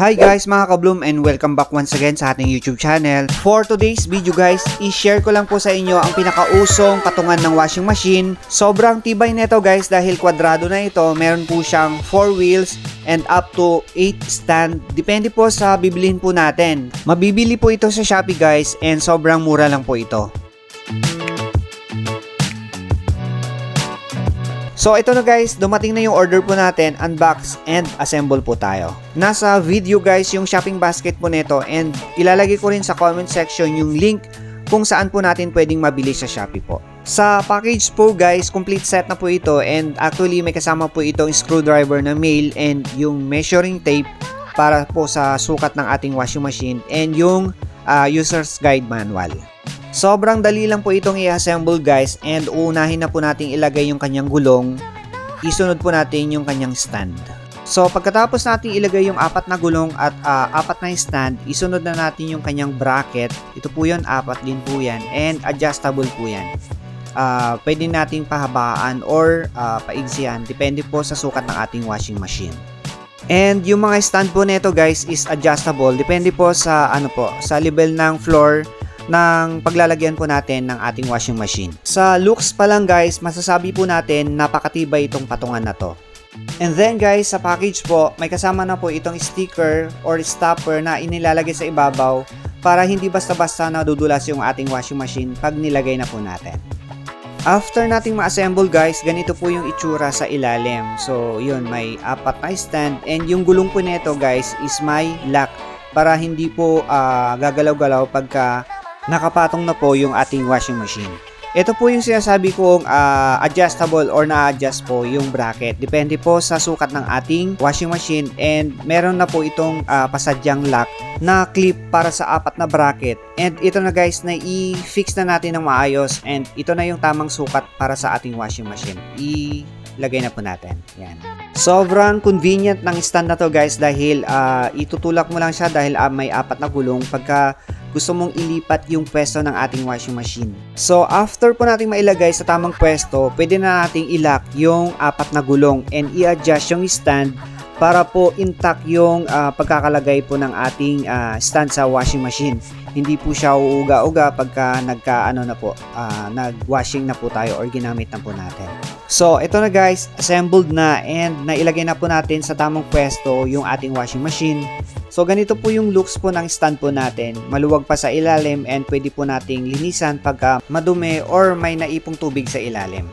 Hi guys mga ka-bloom and welcome back once again sa ating YouTube channel. For today's video guys, i-share ko lang po sa inyo ang pinakausong patungan ng washing machine. Sobrang tibay nito guys dahil kwadrado na ito. Meron po siyang 4 wheels and up to 8 stand. Depende po sa bibilihin po natin. Mabibili po ito sa Shopee guys and sobrang mura lang po ito. So ito na guys, dumating na yung order po natin, unbox and assemble po tayo. Nasa video guys yung shopping basket po nito and ilalagay ko rin sa comment section yung link kung saan po natin pwedeng mabili sa Shopee po. Sa package po guys, complete set na po ito and actually may kasama po itong screwdriver na male and yung measuring tape para po sa sukat ng ating washing machine and yung uh, user's guide manual. Sobrang dali lang po itong i-assemble guys and uunahin na po nating ilagay yung kanyang gulong. Isunod po natin yung kanyang stand. So pagkatapos nating ilagay yung apat na gulong at uh, apat na stand, isunod na natin yung kanyang bracket. Ito po yun, apat din po yan and adjustable po yan. Uh, pwede nating pahabaan or uh, paigsihan depende po sa sukat ng ating washing machine. And yung mga stand po nito guys is adjustable depende po sa ano po, sa level ng floor ng paglalagyan po natin ng ating washing machine. Sa looks pa lang guys, masasabi po natin napakatibay itong patungan na to. And then guys, sa package po, may kasama na po itong sticker or stopper na inilalagay sa ibabaw para hindi basta-basta nadudulas yung ating washing machine pag nilagay na po natin. After nating ma-assemble guys, ganito po yung itsura sa ilalim. So yun, may apat na stand and yung gulong po nito guys is may lock para hindi po uh, gagalaw-galaw pagka nakapatong na po yung ating washing machine. Ito po yung sinasabi kong uh, adjustable or na-adjust po yung bracket. Depende po sa sukat ng ating washing machine and meron na po itong uh, pasadyang lock na clip para sa apat na bracket. And ito na guys na i-fix na natin ng maayos and ito na yung tamang sukat para sa ating washing machine. I-lagay na po natin. Yan. Sobrang convenient ng stand na to guys dahil uh, itutulak mo lang siya dahil uh, may apat na gulong pagka gusto mong ilipat yung pwesto ng ating washing machine. So, after po nating mailagay sa tamang pwesto, pwede na nating ilock yung apat na gulong and i-adjust yung stand para po intact yung uh, pagkakalagay po ng ating uh, stand sa washing machine. Hindi po siya uuga-uga pagka nagka ano na po, uh, nag-washing na po tayo or ginamit na po natin. So, ito na guys, assembled na and nailagay na po natin sa tamang pwesto yung ating washing machine. So, ganito po yung looks po ng stand po natin. Maluwag pa sa ilalim and pwede po nating linisan pagka madumi or may naipong tubig sa ilalim.